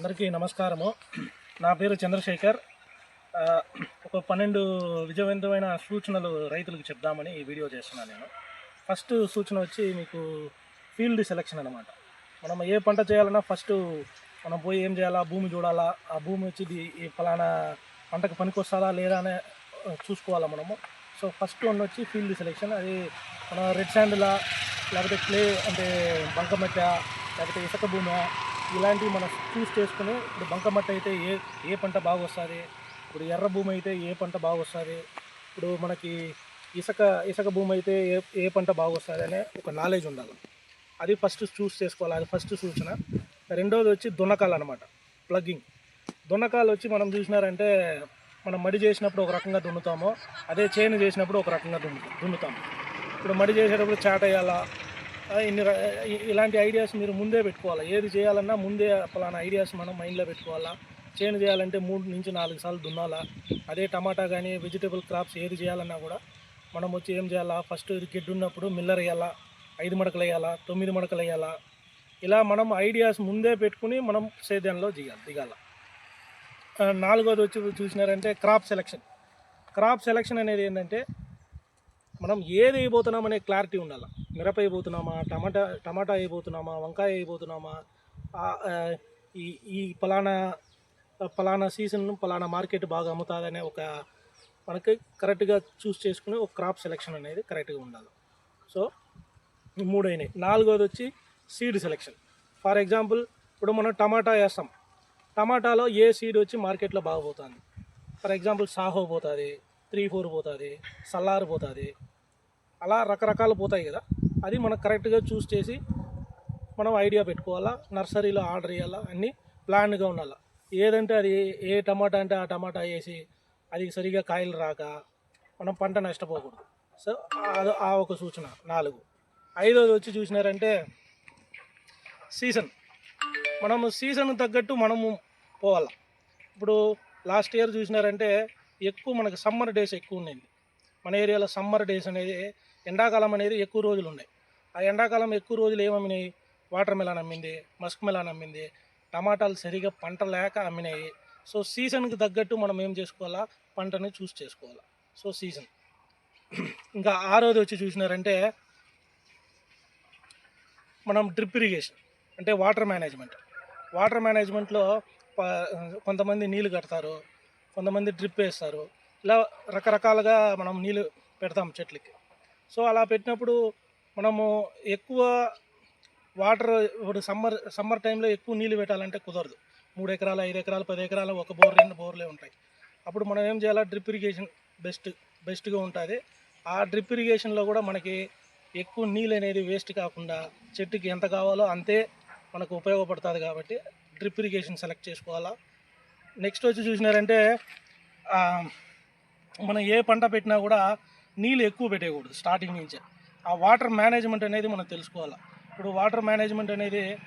అందరికీ నమస్కారము. నా పేరు చంద్రశేఖర్. ఒక పన్నెండు విజయవంతమైన సూచనలు రైతులకు చెప్దామని ఈ వీడియో చేస్తున్నాను నేను. ఫస్ట్ సూచన వచ్చి మీకు ఫీల్డ్ సెలెక్షన్ అనమాట మనం ఏ పంట చేయాలన్నా ఫస్ట్ మనం పోయి ఏం చేయాలా భూమి చూడాలా ఆ భూమి వచ్చి ఇది- ఈ ఫలానా పంటకు పనికొస్తారా లేదా అనే చూసుకోవాలా మనము. సో ఫస్ట్ వన్ వచ్చి ఫీల్డ్ సెలెక్షన్. అది మన రెడ్ శాండ్లా లేకపోతే క్లే అంటే బంకమట్ట లేకపోతే ఇసుక భూమి ఇలాంటివి మనం చూస్ చేసుకుని ఇప్పుడు బంకమట్ట అయితే ఏ ఏ పంట బాగా వస్తుంది? ఇప్పుడు ఎర్ర భూమి అయితే ఏ పంట బాగా వస్తుంది? ఇప్పుడు మనకి ఇసుక ఇసుక భూమి అయితే ఏ ఏ పంట బాగా వస్తుంది అనే ఒక నాలెడ్జ్ ఉండాలి. అది ఫస్ట్ చూస్ చేసుకోవాలి. అది ఫస్ట్ సూచన. రెండోది వచ్చి దున్నకాలు అనమాట ప్లగ్గింగ్ దున్నకాలు వచ్చి మనం చూసినారంటే మనం మడి చేసినప్పుడు ఒక రకంగా దున్నుతాము. అదే చేను చేసినప్పుడు ఒక రకంగా దున్ను దున్నుతాము. ఇప్పుడు మడి చేసేటప్పుడు చాట వేయాలా ఇన్ని ఇలాంటి ఐడియాస్ మీరు ముందే పెట్టుకోవాలి? ఏది చేయాలన్నా ముందే ఫలానా ఐడియాస్ మనం మైండ్లో పెట్టుకోవాలా? చేను చేయాలంటే మూడు నుంచి నాలుగు సార్లు దున్నాలా? అదే టమాటా కానీ వెజిటేబుల్ క్రాప్స్ ఏది చేయాలన్నా కూడా మనం వచ్చి ఏం చేయాలా? ఫస్ట్ ఇది గెడ్డు ఉన్నప్పుడు మిల్లర్ వేయాలా? ఐదు మడకలు వేయాలా? తొమ్మిది మడకలు వేయాలా? ఇలా మనం ఐడియాస్ ముందే పెట్టుకుని మనం సేద్యంలో దిగాలి. దిగాల నాలుగోది వచ్చి చూసినారంటే క్రాప్ సెలెక్షన్ క్రాప్ సెలెక్షన్ అనేది ఏంటంటే మనం ఏది వేయబోతున్నాం అనే క్లారిటీ ఉండాలి. మిరప వేయబోతున్నామా టమాటా టమాటా వేయబోతున్నామా వంకాయ వేయబోతున్నామా ఈ ఈ పలానా పలానా సీజన్ పలానా మార్కెట్ బాగా అమ్ముతుందనే ఒక మనకి కరెక్ట్గా చూస్ చేసుకుని ఒక క్రాప్ సెలెక్షన్ అనేది కరెక్ట్గా ఉండాలి. సో మూడైనవి నాలుగోది వచ్చి సీడ్ సెలెక్షన్ ఫర్ ఎగ్జాంపుల్ ఇప్పుడు మనం టమాటా వేస్తాం. టమాటాలో ఏ సీడ్ వచ్చి మార్కెట్లో బాగా పోతుంది? ఫర్ ఎగ్జాంపుల్ సాహో పోతుంది త్రీ ఫోర్ పోతుంది సల్లార్ పోతుంది అలా రకరకాలు పోతాయి కదా. అది మనం కరెక్ట్గా చూస్ చేసి మనం ఐడియా పెట్టుకోవాలా నర్సరీలో ఆర్డర్ చేయాలా అన్నీ ప్లాన్గా ఉండాలి. ఏదంటే అది ఏ టమాటా అంటే ఆ టమాటా వేసి అది సరిగా కాయలు రాక మనం పంట నష్టపోకూడదు. సో అది ఆ ఒక సూచన నాలుగు. ఐదోది వచ్చి చూసినారంటే సీజన్ మనము సీజన్ తగ్గట్టు మనము పోవాలి. ఇప్పుడు లాస్ట్ ఇయర్ చూసినారంటే ఎక్కువ మనకి సమ్మర్ డేస్ ఎక్కువ ఉండేది మన ఏరియాలో సమ్మర్ డేస్ అనేది ఎండాకాలం అనేది ఎక్కువ రోజులు ఉన్నాయి. ఆ ఎండాకాలం ఎక్కువ రోజులు ఏమమ్మినాయి వాటర్ మెలాన్ అమ్మింది మస్క్ మెలాన్ అమ్మింది టమాటాలు సరిగా పంట లేక అమ్మినాయి. సో సీజన్కి తగ్గట్టు మనం ఏం చేసుకోవాలా? పంటని చూస్ చేసుకోవాలా? So season. ఇంకా ఆరోది వచ్చి చూసినారంటే మనం డ్రిప్ ఇరిగేషన్ అంటే వాటర్ మేనేజ్మెంట్. వాటర్ మేనేజ్మెంట్లో కొంతమంది నీళ్ళు కడతారు కొంతమంది డ్రిప్ వేస్తారు. ఇలా రకరకాలుగా మనం నీళ్ళు పెడతాం చెట్లకి. సో అలా పెట్టినప్పుడు మనము ఎక్కువ వాటర్ ఇప్పుడు సమ్మర్ సమ్మర్ టైంలో ఎక్కువ నీళ్ళు పెట్టాలంటే కుదరదు. మూడు ఎకరాలు ఐదు ఎకరాలు పది ఎకరాలు ఒక బోర్ రెండు బోర్లే ఉంటాయి. అప్పుడు మనం ఏం చేయాలి? డ్రిప్ ఇరిగేషన్ బెస్ట్ బెస్ట్గా ఉంటుంది. ఆ డ్రిప్ ఇరిగేషన్లో కూడా మనకి ఎక్కువ నీళ్ళు అనేది వేస్ట్ కాకుండా చెట్టుకి ఎంత కావాలో అంతే మనకు ఉపయోగపడుతుంది కాబట్టి డ్రిప్ ఇరిగేషన్ సెలెక్ట్ చేసుకోవాలా. నెక్స్ట్ వచ్చి చూసినారంటే మనం ఏ పంట పెట్టినా కూడా నీళ్ళు ఎక్కువ పెట్టేయకూడదు స్టార్టింగ్ నుంచే. ఆ వాటర్ మేనేజ్మెంట్ అనేది మనం తెలుసుకోవాలి. ఇప్పుడు వాటర్ మేనేజ్మెంట్ అనేది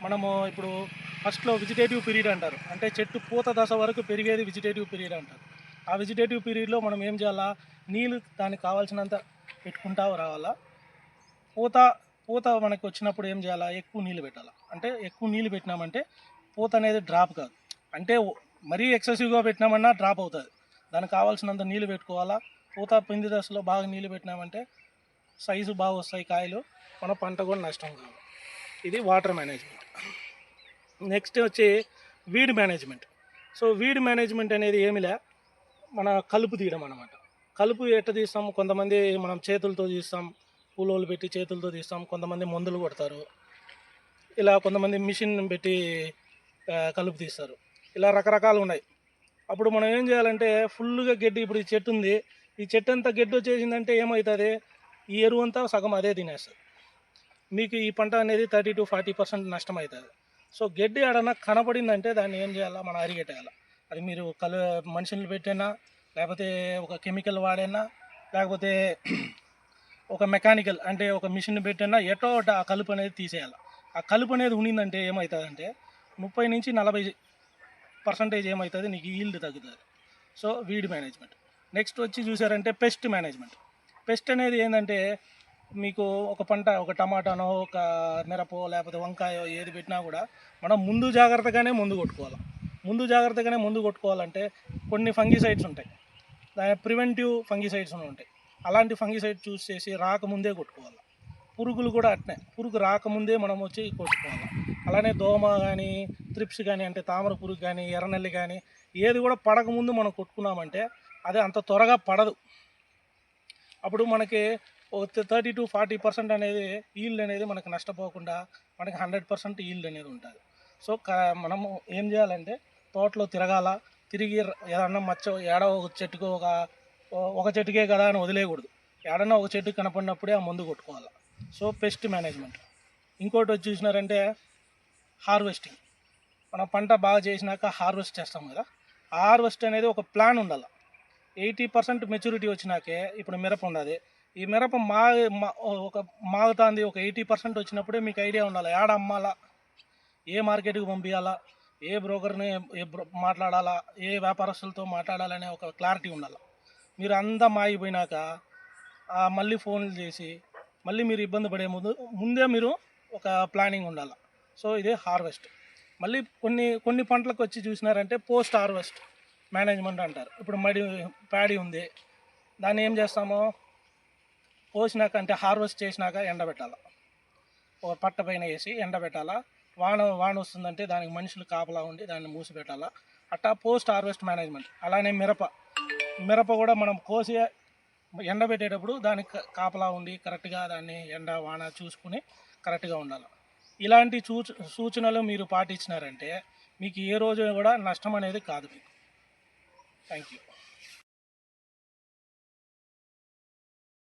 మనము ఇప్పుడు ఫస్ట్లో వెజిటేటివ్ పీరియడ్ అంటారు. అంటే చెట్టు పూత దశ వరకు పెరిగేది వెజిటేటివ్ పీరియడ్ అంటారు. ఆ వెజిటేటివ్ పీరియడ్లో మనం ఏం చేయాలా? నీళ్ళు దానికి కావాల్సినంత పెట్టుకుంటా రావాలా. పూత పూత మనకి వచ్చినప్పుడు ఏం చేయాలా? ఎక్కువ నీళ్ళు పెట్టాలా. అంటే ఎక్కువ నీళ్ళు పెట్టినామంటే పూత అనేది డ్రాప్ కాదు. అంటే మరీ ఎక్సెసివ్గా పెట్టినామన్నా డ్రాప్ అవుతుంది. దానికి కావాల్సినంత నీళ్ళు పెట్టుకోవాలా? పూత పిండి దశలో బాగా నీళ్ళు పెట్టినామంటే సైజు బాగా వస్తాయి కాయలు. మన పంట కూడా నష్టం కాదు. ఇది వాటర్ మేనేజ్మెంట్. నెక్స్ట్ వచ్చి weed management. So weed management అనేది ఏమి లే మన కలుపు తీయడం అనమాట కలుపు ఎట్ట తీస్తాం? కొంతమంది మనం చేతులతో తీస్తాం కూలోళ్ళు పెట్టి చేతులతో తీస్తాం కొంతమంది మందులు కొడతారు. ఇలా కొంతమంది మిషన్ పెట్టి కలుపు తీస్తారు. ఇలా రకరకాలు ఉన్నాయి. అప్పుడు మనం ఏం చేయాలంటే ఫుల్గా గడ్డి ఇప్పుడు ఈ చెట్టు ఉంది. ఈ చెట్టు అంతా గడ్డి వచ్చేసిందంటే ఏమవుతుంది ఈ ఎరువు అంతా సగం అదే తినేస్తుంది. మీకు ఈ పంట అనేది థర్టీ టు ఫార్టీ పర్సెంట్ నష్టం అవుతుంది సో గడ్డి ఆడన కనపడిందంటే దాన్ని ఏం చేయాలా? మనం అరిగెట్టేయాలి అది మీరు కలు మనుషులు పెట్టినా లేకపోతే ఒక కెమికల్ వాడైనా లేకపోతే ఒక మెకానికల్ అంటే ఒక మిషన్ పెట్టినా ఎటో ఒకటి ఆ కలుపు అనేది తీసేయాలి? ఆ కలుపు అనేది ఉండిందంటే ఏమవుతుందంటే ముప్పై నుంచి నలభై పర్సంటేజ్ ఏమవుతుంది నీకు ఈల్డ్ తగ్గుతుంది. సో వీడ్ మేనేజ్మెంట్ నెక్స్ట్ వచ్చి చూసారంటే పెస్ట్ మేనేజ్మెంట్ పెస్ట్ అనేది ఏంటంటే మీకు ఒక పంట ఒక టమాటానో ఒక మిరపో లేకపోతే వంకాయో ఏది పెట్టినా కూడా మనం ముందు జాగ్రత్తగానే ముందు కొట్టుకోవాలి. ముందు జాగ్రత్తగానే ముందు కొట్టుకోవాలంటే కొన్ని ఫంగిసైడ్స్ ఉంటాయి. దాని ప్రివెంటివ్ ఫంగిసైడ్స్ ఉంటాయి. అలాంటి ఫంగిసైడ్ చూస్ చేసి రాకముందే కొట్టుకోవాలి. పురుగులు కూడా అట్నే. పురుగు రాకముందే మనం వచ్చి కొట్టుకోవాలి అలానే దోమ కానీ త్రిప్స్ కానీ అంటే తామర పురుగు కానీ ఎర్రనల్లి కానీ ఏది కూడా పడకముందు మనం కొట్టుకున్నామంటే అది అంత త్వరగా పడదు. అప్పుడు మనకి ఒక థర్టీ టు ఫార్టీ పర్సెంట్ అనేది ఈల్డ్ అనేది మనకి నష్టపోకుండా మనకి హండ్రెడ్ పర్సెంట్ ఈల్డ్ అనేది ఉంటుంది. సో క మనము ఏం చేయాలంటే తోటలో తిరగాల తిరిగి ఏదన్నా మచ్చ ఏడో ఒక చెట్టుకు ఒక ఒక చెట్టుకే కదా అని వదిలేయకూడదు. ఏడన్నా ఒక చెట్టు కనపడినప్పుడే ఆ మందు కొట్టుకోవాలి. So pest management. ఇంకోటి వచ్చి చూసినారంటే హార్వెస్టింగ్. మనం పంట బాగా చేసినాక హార్వెస్ట్ చేస్తాం కదా. హార్వెస్ట్ అనేది ఒక ప్లాన్ ఉండాలి. ఎయిటీ పర్సెంట్ మెచ్యూరిటీ వచ్చినాకే ఇప్పుడు మిరప ఉండదు. ఈ మిరప మా ఒక మాగుతుంది ఒక ఎయిటీ పర్సెంట్ వచ్చినప్పుడే మీకు ఐడియా ఉండాలి. ఏడ అమ్మాలా? ఏ మార్కెట్కి పంపించాలా ఏ బ్రోకర్ని ఏ మాట్లాడాలా? ఏ వ్యాపారస్తులతో మాట్లాడాలనే ఒక క్లారిటీ ఉండాలి. మీరు అంతా మాగిపోయినాక మళ్ళీ ఫోన్లు చేసి మళ్ళీ మీరు ఇబ్బంది పడే ముందు ముందే మీరు ఒక ప్లానింగ్ ఉండాలి. సో ఇదే హార్వెస్ట్ మళ్ళీ కొన్ని కొన్ని పంటలకు వచ్చి చూసినారంటే పోస్ట్ హార్వెస్ట్ మేనేజ్మెంట్ అంటారు. ఇప్పుడు మడి ప్యాడీ ఉంది. దాన్ని ఏం చేస్తాము? పోసినాక అంటే హార్వెస్ట్ చేసినాక ఎండబెట్టాలి ఒక పట్ట పైన వేసి ఎండబెట్టాలా వాన వాన వస్తుందంటే దానికి మనుషులు కాపలా ఉండి దాన్ని మూసిపెట్టాలా. అట్టా పోస్ట్ హార్వెస్ట్ మేనేజ్మెంట్ అలానే మిరప. మిరప కూడా మనం కోసి ఎండబెట్టేటప్పుడు దానికి కాపలా ఉండి కరెక్ట్గా దాన్ని ఎండ వాన చూసుకుని కరెక్ట్గా ఉండాలి. ఇలాంటి సూచ సూచనలు మీరు పాటించినారంటే మీకు ఏ రోజు కూడా నష్టం అనేది కాదు మీకు. Thank you